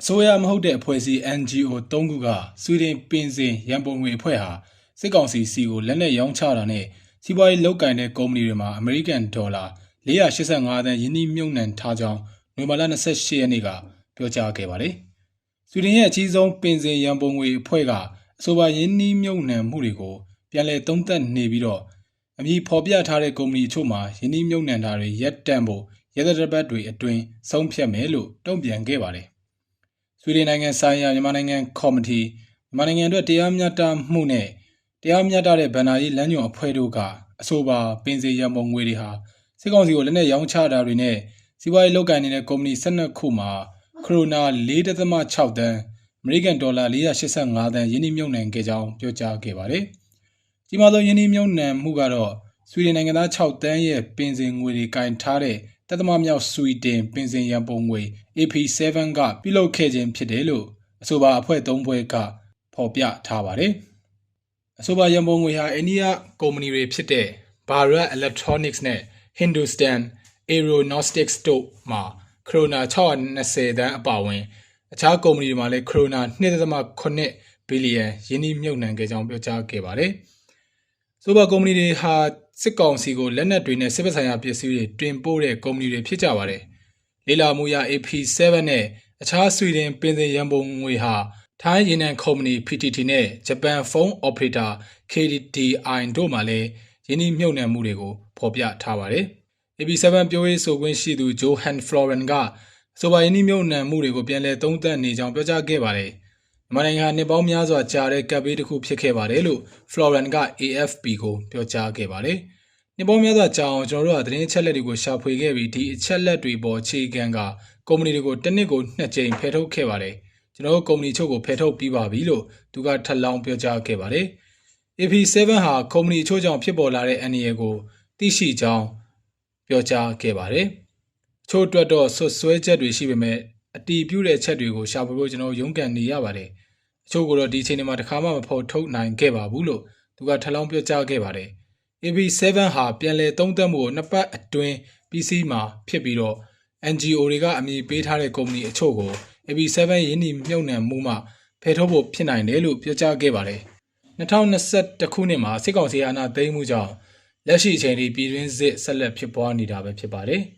အစိုးရမဟုတ်တဲ့အဖွဲ့အစည်း NGO ၃ခုကဆွီဒင်ပင်စင်ရန်ပုံငွေအဖွဲ့ဟာစစ်ကောင်စီစီကိုလက်နက်ရောင်းချတာနဲ့စီးပွားရေးလုပ်ကင်တဲ့ကုမ္ပဏီတွေမှာအမေရိကန်ဒေါ်လာ485သန်းယင်းနှိမ့်မြုပ်နှံထားကြောင်းနိုဝင်ဘာလ28ရက်နေ့ကပြောကြားခဲ့ပါတယ်။ဆွီဒင်ရဲ့အကြီးဆုံးပင်စင်ရန်ပုံငွေအဖွဲ့ကအဆိုပါယင်းနှိမ့်မြုပ်နှံမှုတွေကိုပြန်လည်သုံးသပ်နေပြီးတော့အမည်ဖော်ပြထားတဲ့ကုမ္ပဏီအချို့မှာယင်းနှိမ့်မြုပ်နှံတာတွေရပ်တန့်ဖို့ရဲတပ်တပ်တွေအတွင်းဆုံးဖြတ်မယ်လို့တုံ့ပြန်ခဲ့ပါတယ်။ ဆွေဒင်နိုင်ငံဆိုင်ရာမြန်မာနိုင်ငံကော်မတီမြန်မာနိုင်ငံအတွက်တရားမျှတမှုနဲ့တရားမျှတတဲ့ဗန္နာရေးလမ်းညွှန်အဖွဲ့တို့ကအဆိုပါပင်စီရန်ပုံငွေတွေဟာစစ်ကောင်စီကိုလက်နက်ရောင်းချတာတွေနဲ့စီးပွားရေးလုပ်ကိုင်နေတဲ့ကုမ္ပဏီ12ခုမှာခရိုနာ4.6တန်းအမေရိကန်ဒေါ်လာ485တန်းယင်းနှိမ့်မြုပ်နှံခဲ့ကြောင်းပြောကြားခဲ့ပါတယ်။ကြီးမားသောယင်းနှိမ့်မြုပ်နှံမှုကတော့ဆွေဒင်နိုင်ငံသား6တန်းရဲ့ပင်စင်ငွေတွေကင်ထားတဲ့ တသမမြောက်ဆွီဒင်ပင်စင်ရန်ပုံငွေ AP7 ကပြုလုပ်ခဲ့ခြင်းဖြစ်တယ်လို့အဆိုပါအဖွဲ့၃ဖွဲ့ကဖော်ပြထားပါတယ်။အဆိုပါရန်ပုံငွေဟာအိန္ဒိယကုမ္ပဏီတွေဖြစ်တဲ့ Bharat Electronics နဲ့ Hindustan Aeronautics တို့မှာခရိုနာ620တန်းအပါအဝင်အခြားကုမ္ပဏီတွေမှာလည်းခရိုနာ2.8ဘီလီယံယင်းနှိမ့်မြုပ်နှံခဲ့ကြောင်းပြောကြားခဲ့ပါတယ်။ဆိုပါကုမ္ပဏီတွေဟာ စစ်ကောင်စီကိုလက်နက်တွေနဲ့စစ်ပဆိုင်ရာပစ္စည်းတွေတင်ပို့တဲ့ကုမ္ပဏီတွေဖြစ်ကြပါတယ်။လေလာမှုရ AP7 နဲ့အခြားဆွီဒင်ပင်စင်ရန်ပုံငွေဟာထိုင်းရေနံကုမ္ပဏီ PTT နဲ့ဂျပန်ဖုန်း operator KDDI တို့မှလည်းယင်းနှိမ့်မြုပ်နှံမှုတွေကိုဖော်ပြထားပါတယ်။ AP7 ပြောရေးဆိုခွင့်ရှိသူဂျိုဟန်ဖလော်ရန်ကဆိုပါယင်းနှိမ့်မြုပ်နှံမှုတွေကိုပြန်လည်သုံးသပ်နေကြောင်းပြောကြားခဲ့ပါတယ်။ မြန်မာနိုင်ငံဟာနှစ်ပေါင်းများစွာကြာတဲ့ကပ်ဘေးတစ်ခုဖြစ်ခဲ့ပါတယ်လို့ Floren က AFP ကိုပြောကြားခဲ့ပါတယ်။နှစ်ပေါင်းများစွာကြာအောင်ကျွန်တော်တို့ကသတင်းအချက်လက်တွေကိုရှာဖွေခဲ့ပြီးဒီအချက်လက်တွေပေါ်အခြေခံကကုမ္ပဏီတွေကိုတစ်နှစ်ကိုနှစ်ကြိမ်ဖယ်ထုတ်ခဲ့ပါတယ်။ကျွန်တော်တို့ကုမ္ပဏီချုပ်ကိုဖယ်ထုတ်ပြီးပါပြီလို့သူကထပ်လောင်းပြောကြားခဲ့ပါတယ်။ AP7 ဟာကုမ္ပဏီအချို့ကြောင့်ဖြစ်ပေါ်လာတဲ့အန္တရာယ်ကိုသိရှိကြောင်းပြောကြားခဲ့ပါတယ်။ချို့အတွက်တော့ဆွဆွဲချက်တွေရှိပေမဲ့ အတီးပြုတဲ့ချက်တွေကိုရှာဖွေဖို့ကျွန်တော်ရုန်းကန်နေရပါတယ်။အချို့ကတော့ဒီအချိန်မှာတစ်ခါမှမဖော်ထုတ်နိုင်ခဲ့ပါဘူးလို့သူကထပ်လောင်းပြောကြားခဲ့ပါတယ်။ AB7 ဟာပြန်လည်သုံးသပ်မှုကိုနှစ်ပတ်အတွင်းပြီးစီးမှာဖြစ်ပြီးတော့ NGO တွေကအမည်ပေးထားတဲ့ကုမ္ပဏီအချို့ကို AB7 ရင်းနှီးမြှုပ်နှံမှုမှဖယ်ထုတ်ဖို့ဖြစ်နိုင်တယ်လို့ပြောကြားခဲ့ပါတယ်။2021ခုနှစ်မှာစစ်ကောင်စီအာဏာသိမ်းမှုကြောင့်လက်ရှိအချိန်ထိပြည်တွင်းစစ်ဆက်လက်ဖြစ်ပွားနေတာပဲဖြစ်ပါတယ်။